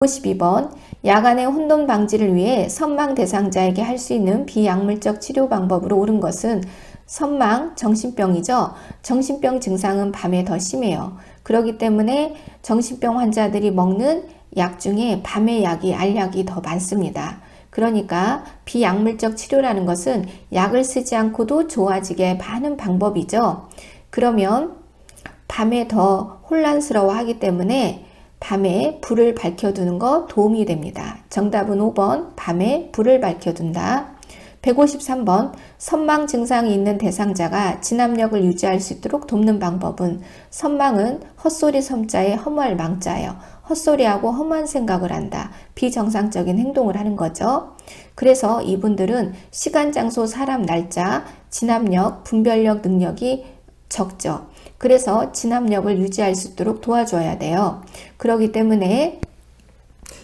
52번 야간의 혼돈 방지를 위해 선망 대상자에게 할 수 있는 비약물적 치료 방법으로 옳은 것은 선망 정신병이죠. 정신병 증상은 밤에 더 심해요. 그렇기 때문에 정신병 환자들이 먹는 약 중에 밤의 약이 알약이 더 많습니다. 그러니까 비약물적 치료라는 것은 약을 쓰지 않고도 좋아지게 하는 방법이죠. 그러면 밤에 더 혼란스러워 하기 때문에 밤에 불을 밝혀두는 거 도움이 됩니다. 정답은 5번 밤에 불을 밝혀둔다. 153번 선망 증상이 있는 대상자가 진압력을 유지할 수 있도록 돕는 방법은 선망은 헛소리 섬자에 허무할 망자예요. 헛소리하고 허무한 생각을 한다. 비정상적인 행동을 하는 거죠. 그래서 이분들은 시간, 장소, 사람, 날짜, 진압력, 분별력 능력이 적죠. 그래서 진압력을 유지할 수 있도록 도와줘야 돼요. 그렇기 때문에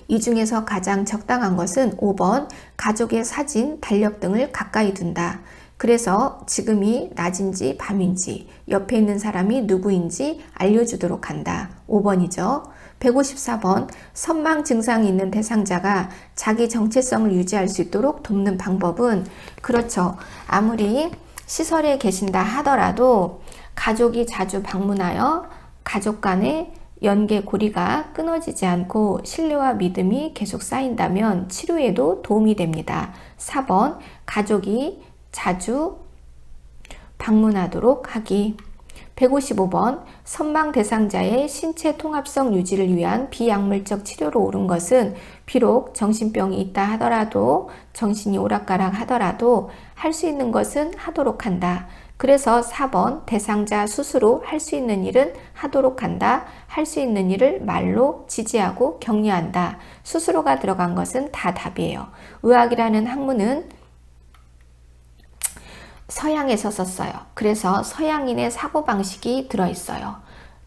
이 중에서 가장 적당한 것은 5번 가족의 사진, 달력 등을 가까이 둔다. 그래서 지금이 낮인지 밤인지 옆에 있는 사람이 누구인지 알려주도록 한다. 5번이죠. 154번 선망 증상이 있는 대상자가 자기 정체성을 유지할 수 있도록 돕는 방법은 그렇죠. 아무리 시설에 계신다 하더라도 가족이 자주 방문하여 가족 간의 연계 고리가 끊어지지 않고 신뢰와 믿음이 계속 쌓인다면 치료에도 도움이 됩니다. 4번 가족이 자주 방문하도록 하기. 155번 선망 대상자의 신체 통합성 유지를 위한 비약물적 치료로 옳은 것은 비록 정신병이 있다 하더라도 정신이 오락가락 하더라도 할 수 있는 것은 하도록 한다. 그래서 4번 대상자 스스로 할 수 있는 일은 하도록 한다. 할 수 있는 일을 말로 지지하고 격려한다. 스스로가 들어간 것은 다 답이에요. 의학이라는 학문은 서양에서 썼어요. 그래서 서양인의 사고방식이 들어있어요.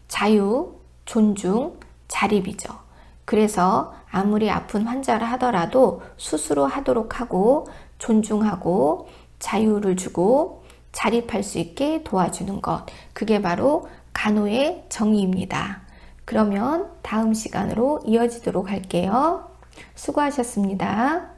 자유, 존중, 자립이죠. 그래서 아무리 아픈 환자를 하더라도 스스로 하도록 하고 존중하고 자유를 주고 자립할 수 있게 도와주는 것. 그게 바로 간호의 정의입니다. 그러면 다음 시간으로 이어지도록 할게요. 수고하셨습니다.